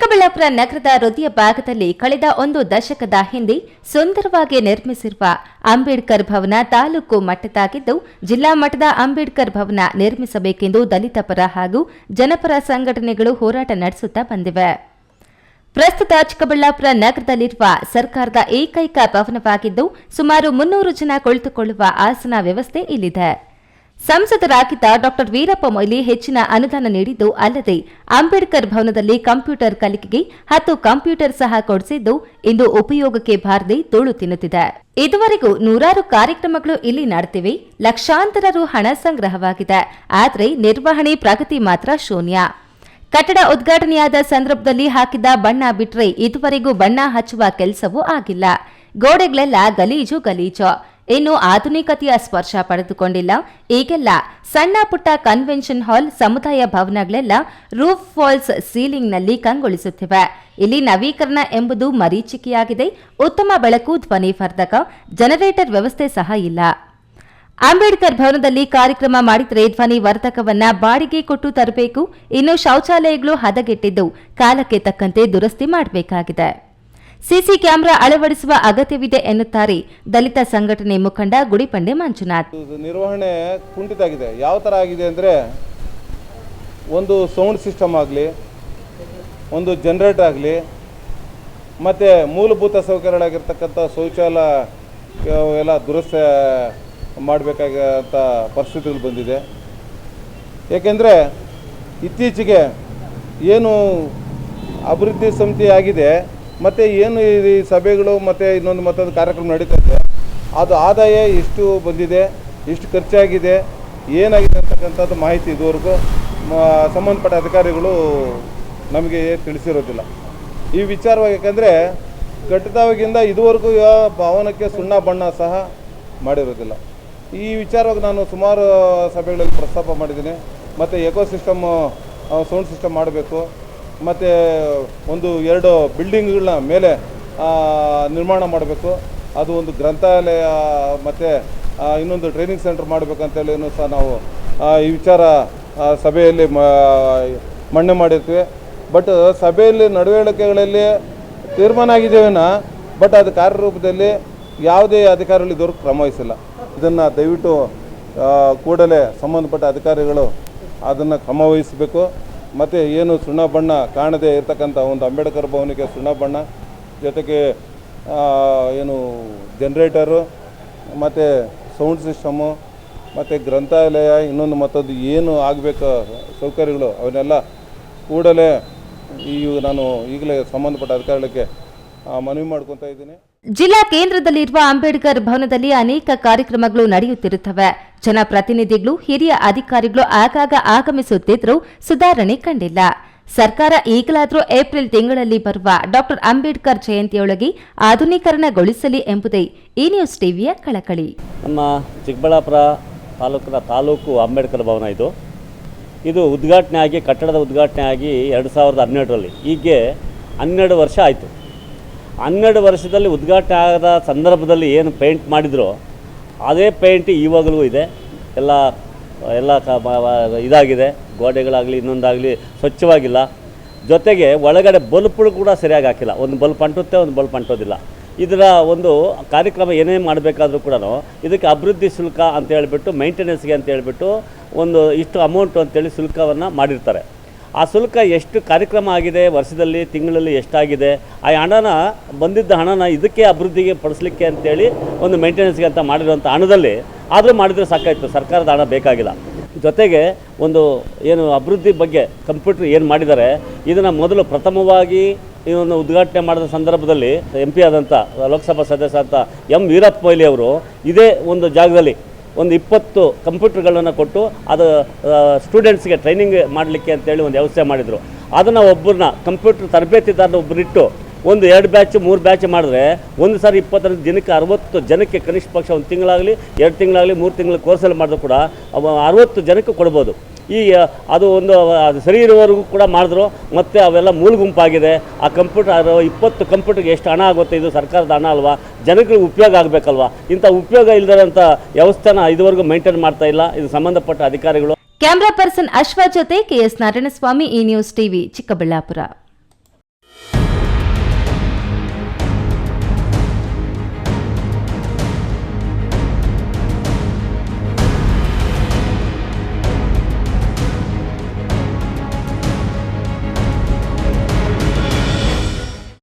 ಚಿಕ್ಕಬಳ್ಳಾಪುರ ನಗರದ ಹೃದಯ ಭಾಗದಲ್ಲಿ ಕಳೆದ ಒಂದು ದಶಕದ ಹಿಂದೆ ಸುಂದರವಾಗಿ ನಿರ್ಮಿಸಿರುವ ಅಂಬೇಡ್ಕರ್ ಭವನ ತಾಲೂಕು ಮಟ್ಟದಾಗಿದ್ದು, ಜಿಲ್ಲಾ ಮಟ್ಟದ ಅಂಬೇಡ್ಕರ್ ಭವನ ನಿರ್ಮಿಸಬೇಕೆಂದು ದಲಿತ ಪರ ಹಾಗೂ ಜನಪರ ಸಂಘಟನೆಗಳು ಹೋರಾಟ ನಡೆಸುತ್ತಾ ಬಂದಿವೆ. ಪ್ರಸ್ತುತ ಚಿಕ್ಕಬಳ್ಳಾಪುರ ನಗರದಲ್ಲಿರುವ ಸರ್ಕಾರದ ಏಕೈಕ ಭವನವಾಗಿದ್ದು, ಸುಮಾರು ಮುನ್ನೂರು ಜನ ಕುಳಿತುಕೊಳ್ಳುವ ಆಸನ ವ್ಯವಸ್ಥೆ ಇಲ್ಲಿದೆ. ಸಂಸದರಾಗಿದ್ದ ಡಾಕ್ಟರ್ ವೀರಪ್ಪ ಮೊಯ್ಲಿ ಹೆಚ್ಚಿನ ಅನುದಾನ ನೀಡಿದ್ದು ಅಲ್ಲದೆ ಅಂಬೇಡ್ಕರ್ ಭವನದಲ್ಲಿ ಕಂಪ್ಯೂಟರ್ ಕಲಿಕೆಗೆ ಹತ್ತು ಕಂಪ್ಯೂಟರ್ ಸಹ ಕೊಡಿಸಿದ್ದು ಇಂದು ಉಪಯೋಗಕ್ಕೆ ಬಾರದೆ ತೋಳು ತಿನ್ನುತ್ತಿದೆ. ಇದುವರೆಗೂ ನೂರಾರು ಕಾರ್ಯಕ್ರಮಗಳು ಇಲ್ಲಿ ನಡೆದಿವೆ. ಲಕ್ಷಾಂತರ ರು ಹಣ ಸಂಗ್ರಹವಾಗಿದೆ. ಆದರೆ ನಿರ್ವಹಣೆ ಪ್ರಗತಿ ಮಾತ್ರ ಶೂನ್ಯ. ಕಟ್ಟಡ ಉದ್ಘಾಟನೆಯಾದ ಸಂದರ್ಭದಲ್ಲಿ ಹಾಕಿದ್ದ ಬಣ್ಣ ಬಿಟ್ರೆ ಇದುವರೆಗೂ ಬಣ್ಣ ಹಚ್ಚುವ ಕೆಲಸವೂ ಆಗಿಲ್ಲ. ಗೋಡೆಗಳೆಲ್ಲ ಗಲೀಜು ಗಲೀಜು. ಇನ್ನು ಆಧುನಿಕತೆಯ ಸ್ಪರ್ಶ ಪಡೆದುಕೊಂಡಿಲ್ಲ. ಈಗೆಲ್ಲ ಸಣ್ಣ ಪುಟ್ಟ ಕನ್ವೆನ್ಷನ್ ಹಾಲ್ ಸಮುದಾಯ ಭವನಗಳೆಲ್ಲ ರೂಫ್ ಫಾಲ್ಸ್ ಸೀಲಿಂಗ್ನಲ್ಲಿ ಕಂಗೊಳಿಸುತ್ತಿವೆ. ಇಲ್ಲಿ ನವೀಕರಣ ಎಂಬುದು ಮರೀಚಿಕೆಯಾಗಿದೆ. ಉತ್ತಮ ಬೆಳಕು ಧ್ವನಿವರ್ಧಕ ಜನರೇಟರ್ ವ್ಯವಸ್ಥೆ ಸಹ ಇಲ್ಲ. ಅಂಬೇಡ್ಕರ್ ಭವನದಲ್ಲಿ ಕಾರ್ಯಕ್ರಮ ಮಾಡಿದರೆ ಧ್ವನಿ ವರ್ಧಕವನ್ನ ಬಾಡಿಗೆ ಕೊಟ್ಟು ತರಬೇಕು. ಇನ್ನು ಶೌಚಾಲಯಗಳು ಹದಗೆಟ್ಟಿದ್ದು ಕಾಲಕ್ಕೆ ತಕ್ಕಂತೆ ದುರಸ್ತಿ ಮಾಡಬೇಕಾಗಿದೆ. ಸಿಸಿ ಕ್ಯಾಮೆರಾ ಅಳವಡಿಸುವ ಅಗತ್ಯವಿದೆ ಎನ್ನುತ್ತಾರೆ ದಲಿತ ಸಂಘಟನೆ ಮುಖಂಡ ಗುಡಿಪಂಡೆ ಮಂಜುನಾಥ್. ನಿರ್ವಹಣೆ ಕುಂಠಿತ ಆಗಿದೆ ಯಾವ ಥರ ಆಗಿದೆ ಅಂದರೆ ಒಂದು ಸೌಂಡ್ ಸಿಸ್ಟಮ್ ಆಗಲಿ, ಒಂದು ಜನರೇಟರ್ ಆಗಲಿ, ಮತ್ತು ಮೂಲಭೂತ ಸೌಕರ್ಯಗಳಾಗಿರ್ತಕ್ಕಂಥ ಶೌಚಾಲಯ ಎಲ್ಲ ದುರಸ್ತ ಮಾಡಬೇಕಾಗಂಥ ಪರಿಸ್ಥಿತಿಗಳು ಬಂದಿದೆ. ಏಕೆಂದರೆ ಇತ್ತೀಚೆಗೆ ಏನು ಅಭಿವೃದ್ಧಿ ಸಮಿತಿ ಆಗಿದೆ ಮತ್ತು ಏನು ಈ ಸಭೆಗಳು ಮತ್ತು ಇನ್ನೊಂದು ಮತ್ತೊಂದು ಕಾರ್ಯಕ್ರಮ ನಡೀತದೆ? ಅದು ಆದಾಯ ಎಷ್ಟು ಬಂದಿದೆ? ಎಷ್ಟು ಖರ್ಚಾಗಿದೆ? ಏನಾಗಿದೆ ಅಂತಕ್ಕಂಥದ್ದು ಮಾಹಿತಿ ಇದುವರೆಗೂ ಸಂಬಂಧಪಟ್ಟ ಅಧಿಕಾರಿಗಳು ನಮಗೆ ತಿಳಿಸಿರೋದಿಲ್ಲ. ಈ ವಿಚಾರವಾಗಿ ಯಾಕಂದರೆ ಕಟ್ಟಿದವಾಗಿಂದ ಇದುವರೆಗೂ ಯಾವ ಭವನಕ್ಕೆ ಸುಣ್ಣ ಬಣ್ಣ ಸಹ ಮಾಡಿರೋದಿಲ್ಲ. ಈ ವಿಚಾರವಾಗಿ ನಾನು ಸುಮಾರು ಸಭೆಗಳಲ್ಲಿ ಪ್ರಸ್ತಾಪ ಮಾಡಿದ್ದೀನಿ. ಮತ್ತು ಎಕೋ ಸಿಸ್ಟಮ್ ಸೌಂಡ್ ಸಿಸ್ಟಮ್ ಮಾಡಬೇಕು. ಮತ್ತು ಒಂದು ಎರಡು ಬಿಲ್ಡಿಂಗ್ಗಳನ್ನ ಮೇಲೆ ನಿರ್ಮಾಣ ಮಾಡಬೇಕು. ಅದು ಒಂದು ಗ್ರಂಥಾಲಯ, ಮತ್ತು ಇನ್ನೊಂದು ಟ್ರೈನಿಂಗ್ ಸೆಂಟರ್ ಮಾಡಬೇಕಂತೇಳಿ ಸಹ ನಾವು ಈ ವಿಚಾರ ಸಭೆಯಲ್ಲಿ ಮಣ್ಣೆ ಮಾಡಿರ್ತೀವಿ. ಬಟ್ ಸಭೆಯಲ್ಲಿ ನಡವಳಿಕೆಗಳಲ್ಲಿ ತೀರ್ಮಾನ ಆಗಿದ್ದೇವೇನ, ಬಟ್ ಅದು ಕಾರ್ಯರೂಪದಲ್ಲಿ ಯಾವುದೇ ಅಧಿಕಾರಿಗಳು ದೊರಕ ಕ್ರಮ ವಹಿಸಿಲ್ಲ. ಇದನ್ನು ದಯವಿಟ್ಟು ಕೂಡಲೇ ಸಂಬಂಧಪಟ್ಟ ಅಧಿಕಾರಿಗಳು ಅದನ್ನು ಕ್ರಮ ವಹಿಸಬೇಕು. ಮತ್ತು ಏನು ಸುಣ್ಣ ಬಣ್ಣ ಕಾಣದೇ ಇರತಕ್ಕಂಥ ಒಂದು ಅಂಬೇಡ್ಕರ್ ಭವನಕ್ಕೆ ಸುಣ್ಣ ಬಣ್ಣ, ಜೊತೆಗೆ ಏನು ಜನ್ರೇಟರು, ಮತ್ತು ಸೌಂಡ್ ಸಿಸ್ಟಮು, ಮತ್ತು ಗ್ರಂಥಾಲಯ, ಇನ್ನೊಂದು ಮತ್ತೊಂದು ಏನು ಆಗಬೇಕು ಸೌಕರ್ಯಗಳು, ಅವನ್ನೆಲ್ಲ ಕೂಡಲೇ ಈ ನಾನು ಈಗಲೇ ಸಂಬಂಧಪಟ್ಟ ಅಧಿಕಾರಿಗಳಿಗೆ ಮನವಿ ಮಾಡ್ಕೊತಾ ಇದ್ದೀನಿ. ಜಿಲ್ಲಾ ಕೇಂದ್ರದಲ್ಲಿರುವ ಅಂಬೇಡ್ಕರ್ ಭವನದಲ್ಲಿ ಅನೇಕ ಕಾರ್ಯಕ್ರಮಗಳು ನಡೆಯುತ್ತಿರುತ್ತವೆ. ಜನಪ್ರತಿನಿಧಿಗಳು, ಹಿರಿಯ ಅಧಿಕಾರಿಗಳು ಆಗಾಗ ಆಗಮಿಸುತ್ತಿದ್ದರೂ ಸುಧಾರಣೆ ಕಂಡಿಲ್ಲ. ಸರ್ಕಾರ ಈಗಲಾದರೂ ಏಪ್ರಿಲ್ ತಿಂಗಳಲ್ಲಿ ಬರುವ ಡಾಕ್ಟರ್ ಅಂಬೇಡ್ಕರ್ ಜಯಂತಿಯೊಳಗೆ ಆಧುನೀಕರಣಗೊಳಿಸಲಿ ಎಂಬುದೇ ಈ ನ್ಯೂಸ್ ಟಿವಿಯ ಕಳಕಳಿ. ನಮ್ಮ ಚಿಕ್ಕಬಳ್ಳಾಪುರ ತಾಲೂಕಿನ ತಾಲೂಕು ಅಂಬೇಡ್ಕರ್ ಭವನ ಇದು. ಇದು ಉದ್ಘಾಟನೆ ಆಗಿ, ಕಟ್ಟಡದ ಉದ್ಘಾಟನೆ ಆಗಿ ಎರಡು ಸಾವಿರದ ಹನ್ನೆರಡರಲ್ಲಿ. ಹೀಗೆ ಹನ್ನೆರಡು ವರ್ಷ ಆಯಿತು. ಹನ್ನೆರಡು ವರ್ಷದಲ್ಲಿ ಉದ್ಘಾಟನೆ ಆದ ಸಂದರ್ಭದಲ್ಲಿ ಏನು ಪೇಂಟ್ ಮಾಡಿದ್ರು ಅದೇ ಪೇಂಟ್ ಇವಾಗಲೂ ಇದೆ. ಎಲ್ಲ ಎಲ್ಲ ಕ ಇದಾಗಿದೆ. ಗೋಡೆಗಳಾಗಲಿ, ಇನ್ನೊಂದಾಗಲಿ ಸ್ವಚ್ಛವಾಗಿಲ್ಲ. ಜೊತೆಗೆ ಒಳಗಡೆ ಬಲ್ಪ್ಗಳು ಕೂಡ ಸರಿಯಾಗಿ ಹಾಕಿಲ್ಲ. ಒಂದು ಬಲ್ಪ್ ಅಂಟುತ್ತೆ, ಒಂದು ಬಲ್ಪ್ ಅಂಟೋದಿಲ್ಲ. ಇದರ ಒಂದು ಕಾರ್ಯಕ್ರಮ ಏನೇ ಮಾಡಬೇಕಾದ್ರೂ ಕೂಡ ಇದಕ್ಕೆ ಅಭಿವೃದ್ಧಿ ಶುಲ್ಕ ಅಂತ ಹೇಳಿಬಿಟ್ಟು ಮೈಂಟೆನೆನ್ಸ್ಗೆ ಅಂತ ಹೇಳಿಬಿಟ್ಟು ಒಂದು ಇಷ್ಟು ಅಮೌಂಟು ಅಂತೇಳಿ ಶುಲ್ಕವನ್ನು ಮಾಡಿರ್ತಾರೆ. ಆ ಶುಲ್ಕ ಎಷ್ಟು ಕಾರ್ಯಕ್ರಮ ಆಗಿದೆ, ವರ್ಷದಲ್ಲಿ, ತಿಂಗಳಲ್ಲಿ ಎಷ್ಟಾಗಿದೆ, ಆ ಹಣನ, ಬಂದಿದ್ದ ಹಣನ ಇದಕ್ಕೆ ಅಭಿವೃದ್ಧಿಗೆ ಪಡಿಸ್ಲಿಕ್ಕೆ ಅಂತೇಳಿ ಒಂದು ಮೇಂಟೆನೆನ್ಸ್ಗೆ ಅಂತ ಮಾಡಿರುವಂಥ ಹಣದಲ್ಲಿ ಆದರೂ ಮಾಡಿದರೆ ಸಾಕಾಯಿತು, ಸರ್ಕಾರದ ಹಣ ಬೇಕಾಗಿಲ್ಲ. ಜೊತೆಗೆ ಒಂದು ಏನು ಅಭಿವೃದ್ಧಿ ಬಗ್ಗೆ ಕಂಪ್ಯೂಟರ್ ಏನು ಮಾಡಿದ್ದಾರೆ, ಇದನ್ನು ಮೊದಲು ಪ್ರಥಮವಾಗಿ ಇದನ್ನು ಉದ್ಘಾಟನೆ ಮಾಡಿದ ಸಂದರ್ಭದಲ್ಲಿ ಎಂ ಪಿ ಆದಂಥ ಲೋಕಸಭಾ ಸದಸ್ಯ ಅಂತ ಎಂ ವೀರಪ್ಪ ಮೊಯ್ಲಿ ಅವರು ಇದೇ ಒಂದು ಜಾಗದಲ್ಲಿ ಒಂದು ಇಪ್ಪತ್ತು ಕಂಪ್ಯೂಟರ್ಗಳನ್ನು ಕೊಟ್ಟು ಅದು ಸ್ಟೂಡೆಂಟ್ಸ್ಗೆ ಟ್ರೈನಿಂಗ್ ಮಾಡಲಿಕ್ಕೆ ಅಂತೇಳಿ ಒಂದು ವ್ಯವಸ್ಥೆ ಮಾಡಿದರು. ಅದನ್ನು ಒಬ್ಬರನ್ನ ಕಂಪ್ಯೂಟರ್ ತರಬೇತಿದಾರನ ಒಬ್ಬರಿಟ್ಟು ಒಂದು ಎರಡು ಬ್ಯಾಚ್ ಮೂರು ಬ್ಯಾಚ್ ಮಾಡಿದ್ರೆ ಒಂದು ಸಾರಿ ಇಪ್ಪತ್ತೈದು ದಿನಕ್ಕೆ ಅರವತ್ತು ಜನಕ್ಕೆ ಕನಿಷ್ಠ ಪಕ್ಷ ಒಂದು ತಿಂಗಳಾಗಲಿ, ಎರಡು ತಿಂಗಳಾಗಲಿ, ಮೂರು ತಿಂಗಳ ಕೋರ್ಸಲ್ಲಿ ಮಾಡಿದ್ರು ಕೂಡ ಅರವತ್ತು ಜನಕ್ಕೆ ಕೊಡ್ಬೋದು. ಈ ಅದು ಒಂದು ಸರಿ ಇರುವವರೆಗೂ ಕೂಡ ಮಾಡಿದ್ರು. ಮತ್ತು ಅವೆಲ್ಲ ಮೂಲ ಗುಂಪಾಗಿದೆ. ಆ ಕಂಪ್ಯೂಟರ್ ಇಪ್ಪತ್ತು ಕಂಪ್ಯೂಟರ್ಗೆ ಎಷ್ಟು ಹಣ ಆಗುತ್ತೆ, ಇದು ಸರ್ಕಾರದ ಹಣ ಅಲ್ವಾ? ಜನಗಳಿಗೆ ಉಪಯೋಗ ಆಗಬೇಕಲ್ವಾ? ಇಂಥ ಉಪಯೋಗ ಇಲ್ಲದಂಥ ವ್ಯವಸ್ಥೆನ ಇದುವರೆಗೂ ಮೇಂಟೈನ್ ಮಾಡ್ತಾ ಇಲ್ಲ. ಇದು ಸಂಬಂಧಪಟ್ಟ ಅಧಿಕಾರಿಗಳು. ಕ್ಯಾಮ್ರಾ ಪರ್ಸನ್ ಅಶ್ವ ಜೊತೆ ಕೆಎಸ್ ನಾರಾಯಣಸ್ವಾಮಿ, ಈ ನ್ಯೂಸ್ ಟಿವಿ, ಚಿಕ್ಕಬಳ್ಳಾಪುರ.